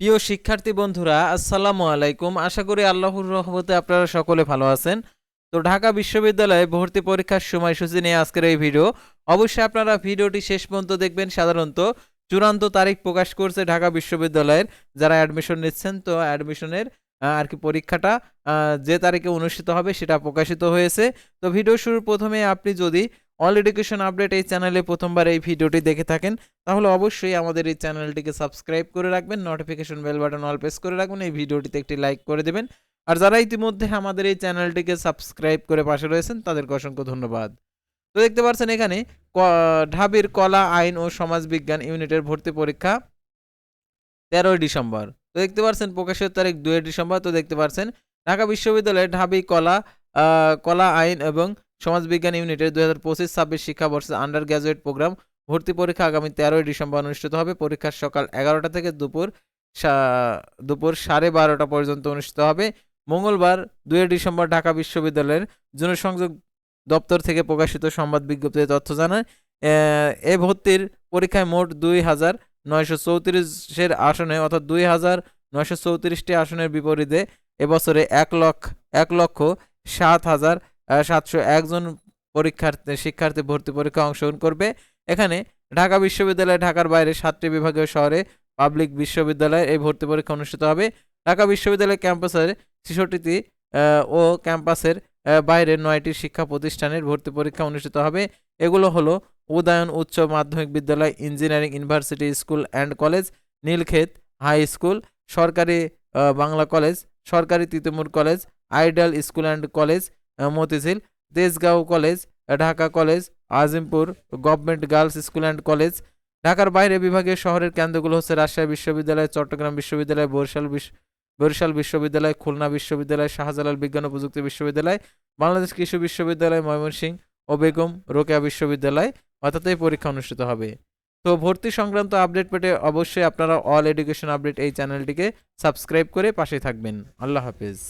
প্রিয় শিক্ষার্থী বন্ধুরা, আসসালামু আলাইকুম। আশা করি আল্লাহর রহমতে আপনারা সকলে ভালো আছেন। তো ঢাকা বিশ্ববিদ্যালয়ে ভর্তি পরীক্ষার সময়সূচি নিয়ে আজকের এই ভিডিও। অবশ্যই আপনারা ভিডিওটি শেষ পর্যন্ত দেখবেন। সাধারণত চূড়ান্ত তারিখ প্রকাশ করছে ঢাকা বিশ্ববিদ্যালয়ের যারা অ্যাডমিশন নিচ্ছেন। তো অ্যাডমিশনের আর কি পরীক্ষাটা যে তারিখে অনুষ্ঠিত হবে সেটা প্রকাশিত হয়েছে। তো ভিডিও শুরুর প্রথমে আপনি যদি অল এডুকেশন আপডেট এই চ্যানেলে প্রথমবার এই ভিডিওটি দেখে থাকেন, তাহলে অবশ্যই আমাদের এই চ্যানেলটিকে সাবস্ক্রাইব করে রাখবেন notification bell button all press করে রাখবেন, এই ভিডিওটিতে একটি লাইক করে দেবেন। আর যারা ইতিমধ্যে আমাদের এই চ্যানেলটিকে সাবস্ক্রাইব করে পাশে রয়েছেন, তাদেরকে অসংখ্য ধন্যবাদ। তো দেখতে পাচ্ছেন এখানে ঢাবির কলা, আইন ও সমাজবিজ্ঞান ইউনিটের ভর্তি পরীক্ষা তেরোই ডিসেম্বর। তো দেখতে পাচ্ছেন, প্রকাশের তারিখ দুই ডিসেম্বর। তো দেখতে পাচ্ছেন, ঢাকা বিশ্ববিদ্যালয়ের ঢাবি কলা কলা, আইন এবং সমাজবিজ্ঞান ইউনিটের দুই হাজার পঁচিশ ছাব্বিশ শিক্ষাবর্ষে আন্ডার গ্র্যাজুয়েট প্রোগ্রাম ভর্তি পরীক্ষা আগামী তেরোই ডিসেম্বর অনুষ্ঠিত হবে। পরীক্ষার সকাল এগারোটা থেকে দুপুর দুপুর সাড়ে বারোটা পর্যন্ত অনুষ্ঠিত হবে। মঙ্গলবার দুই ডিসেম্বর ঢাকা বিশ্ববিদ্যালয়ের জনসংযোগ দপ্তর থেকে প্রকাশিত সংবাদ বিজ্ঞপ্তিতে তথ্য জানায়, এ ভর্তির পরীক্ষায় মোট দুই হাজার নয়শো চৌত্রিশের আসনে অর্থাৎ দুই হাজার নয়শো চৌত্রিশটি আসনের বিপরীতে এবছরে এক লক্ষ এক লক্ষ সাত হাজার সাতশো একজন পরীক্ষার্থী, শিক্ষার্থী ভর্তি পরীক্ষা অংশগ্রহণ করবে। এখানে ঢাকা বিশ্ববিদ্যালয়, ঢাকার বাইরে সাতটি বিভাগীয় শহরে পাবলিক বিশ্ববিদ্যালয়ে এই ভর্তি পরীক্ষা অনুষ্ঠিত হবে। ঢাকা বিশ্ববিদ্যালয় ক্যাম্পাসের ছেষট্টিটি ও ক্যাম্পাসের বাইরে নয়টি শিক্ষা প্রতিষ্ঠানের ভর্তি পরীক্ষা অনুষ্ঠিত হবে। এগুলো হলো উদয়ন উচ্চ মাধ্যমিক বিদ্যালয়, engineering university school and college, Nilkhet high school, সরকারি বাংলা কলেজ, সরকারি Titumir college, ideal school and college Motijheel Tejgaon college, Dhaka college, Azimpur, government girls school and college. ঢাকার বাইরে বিভাগীয় শহরের কেন্দ্রগুলো হচ্ছে রাজশাহী বিশ্ববিদ্যালয়, চট্টগ্রাম বিশ্ববিদ্যালয়, বরিশাল বরিশাল বিশ্ববিদ্যালয়, খুলনা বিশ্ববিদ্যালয়, শাহজালাল বিজ্ঞান ও প্রযুক্তি বিশ্ববিদ্যালয়, বাংলাদেশ কৃষি বিশ্ববিদ্যালয় ময়মনসিংহ ও বেগম রোকেয়া বিশ্ববিদ্যালয় অর্থাৎ এই পরীক্ষা অনুষ্ঠিত হবে। তো ভর্তি সংক্রান্ত আপডেট পেতে অবশ্যই আপনারা অল এডুকেশন আপডেট এই চ্যানেলটিকে সাবস্ক্রাইব করে পাশে থাকবেন। আল্লাহ হাফেজ।